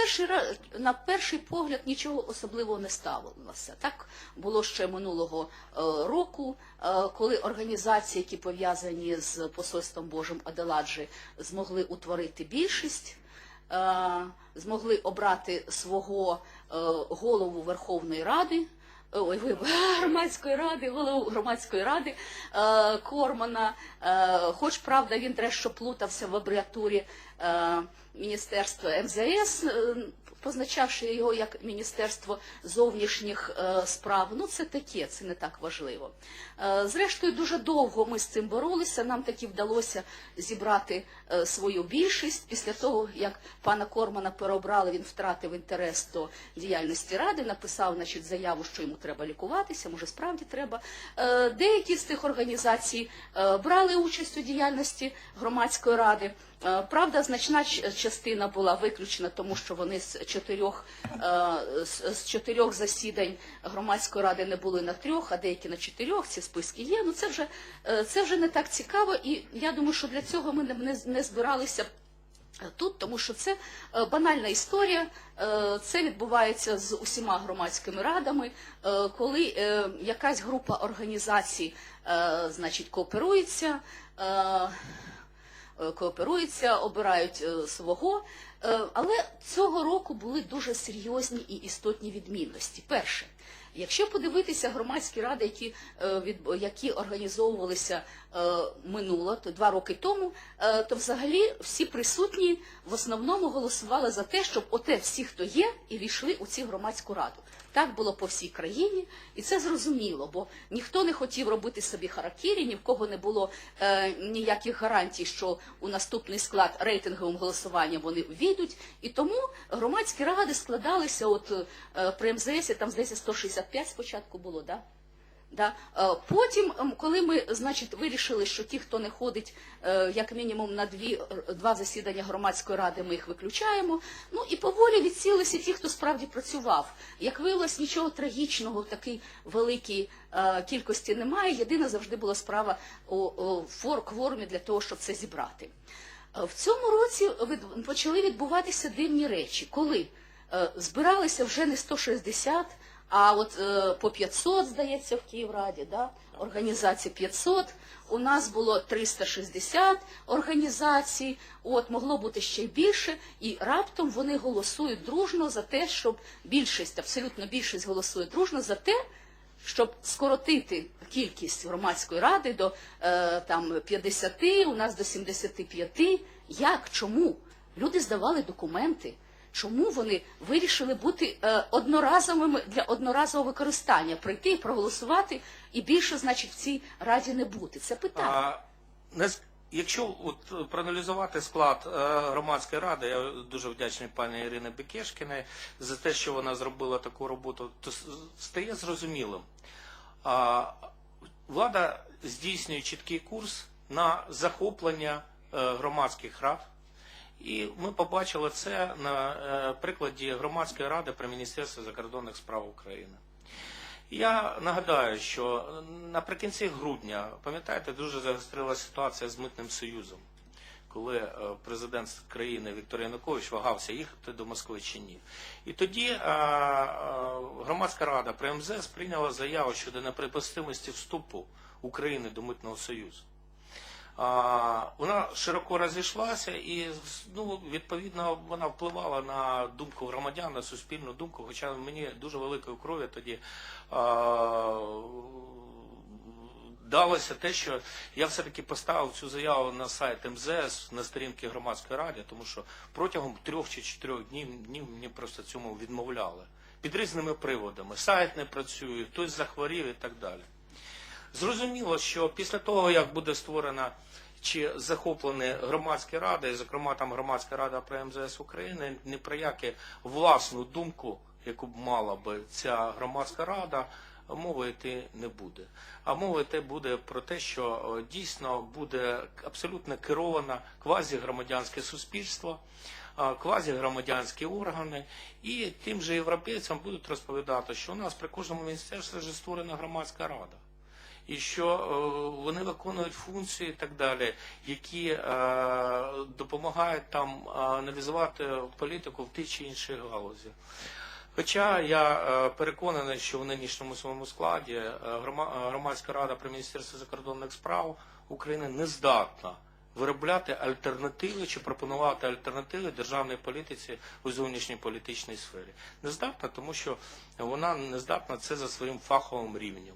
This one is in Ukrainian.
перший на перший погляд нічого особливого не ставилося. Так було ще минулого е, року, е, коли організації, які пов'язані з посольством Божим Аделаджі, змогли утворити більшість. е, Змогли обрати свого голову Верховної Ради, ой, громадської ради, голову громадської ради е, Кормана. Е, хоч правда він дещо плутався в абріатурі е, Міністерства МЗС, е, позначавши його як Міністерство зовнішніх е, справ. Ну це таке, це не так важливо. Е, зрештою, дуже довго ми з цим боролися. Нам таки вдалося зібрати е, свою більшість. Після того, як пана Кормана переобрали, він втратив інтерес до діяльності ради, написав значить, заяву, що йому треба лікуватися, може справді треба. Деякі з тих організацій брали участь у діяльності громадської ради. Е, Правда, значна частина була виключена, тому що вони з чотирьох, е, з чотирьох засідань громадської ради не були на трьох, а деякі на чотирьох. Ці списки є. Ну це вже е, це вже не так цікаво, і я думаю, що для цього ми не, не, збиралися тут, тому що це банальна історія. Це відбувається з усіма громадськими радами, коли якась група організацій, значить, кооперується. Е, кооперуються, обирають е, свого. Е, Але цього року були дуже серйозні і істотні відмінності. Перше, якщо подивитися громадські ради, які, які організовувалися минуло, то два роки тому, то взагалі всі присутні в основному голосували за те, щоб оте всі, хто є, і війшли у цю громадську раду. Так було по всій країні, і це зрозуміло, бо ніхто не хотів робити собі харакірі, ні в кого не було е, ніяких гарантій, що у наступний склад рейтинговим голосуванням вони увійдуть. І тому громадські ради складалися, от е, при МЗС, там здається 165 спочатку було, да? Да. Е, Потім, ем, коли ми значить, вирішили, що ті, хто не ходить е, як мінімум на дві, е, два засідання громадської ради, ми їх виключаємо. Ну і поволі відсілися ті, хто справді працював. Як виявилось, нічого трагічного в такій великій кількості немає. Єдина завжди була справа у, кворумі для того, щоб це зібрати. В цьому році почали відбуватися дивні речі, коли збиралися вже не 160, а от е, по 500, здається, в Київраді, да? організацій 500. У нас було 360 організацій, от могло бути ще більше, і раптом вони голосують дружно за те, щоб більшість, абсолютно більшість голосує дружно за те, щоб скоротити кількість громадської ради до е, там 50, у нас до 75. Як? Чому? Люди здавали документи. Чому вони вирішили бути е, одноразовими для одноразового використання, прийти, проголосувати і більше, значить, в цій раді не бути? Це питання. А, якщо от проаналізувати склад е, громадської ради, я дуже вдячний пані Ірині Бекешкіної за те, що вона зробила таку роботу, то стає зрозумілим. А, влада здійснює чіткий курс на захоплення е, громадських рад. І ми побачили це на е, прикладі громадської ради при Міністерстві закордонних справ України. Я нагадаю, що наприкінці грудня, пам'ятаєте, дуже загострилася ситуація з митним союзом, коли е, президент країни Віктор Янукович вагався їхати до Москви чи ні. І тоді е, громадська рада при МЗС прийняла заяву щодо неприпустимості вступу України до митного союзу. Вона широко розійшлася і ну, відповідно вона впливала на думку громадян, на суспільну думку, хоча мені дуже великої крові тоді далося те, що я все-таки поставив цю заяву на сайт МЗС на сторінки громадської ради, тому що протягом трьох чи чотирьох днів, днів мені просто цьому відмовляли. Під різними приводами. Сайт не працює, хтось захворів і так далі. Зрозуміло, що після того, як буде створена чи захоплені громадські ради, зокрема там громадська рада при МЗС України, ні про яку власну думку, яку б мала би ця громадська рада, мови йти не буде. А мова йти буде про те, що е, дійсно буде абсолютно кероване квазігромадянське суспільство, квазігромадянські органи, і тим же європейцям будуть розповідати, що у нас при кожному міністерстві вже створена громадська рада. І що е, вони виконують функції і так далі, які е, допомагають там аналізувати політику в тій чи іншій галузі. Хоча я е, переконаний, що в нинішньому своєму складі е, грома- е, громадська рада при Міністерстві закордонних справ України не здатна виробляти альтернативи чи пропонувати альтернативи державній політиці у зовнішній політичній сфері. Не здатна, тому що вона не здатна це за своїм фаховим рівнем.